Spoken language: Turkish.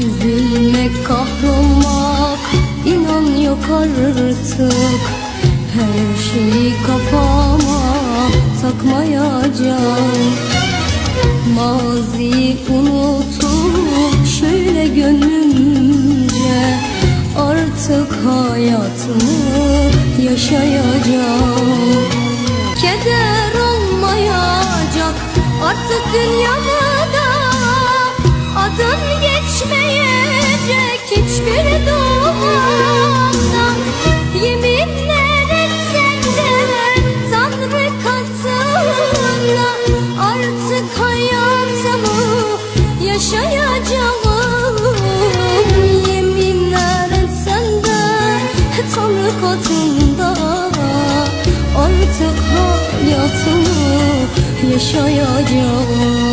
Üzülmek, kahrolmak inan yok artık. Her şeyi kafama takmayacağım. Maziyi unutup şöyle gönlümce Artık hayatımı yaşayacağım. Keder olmayacak artık dünyamda katında Artık hayatımı yaşayacağım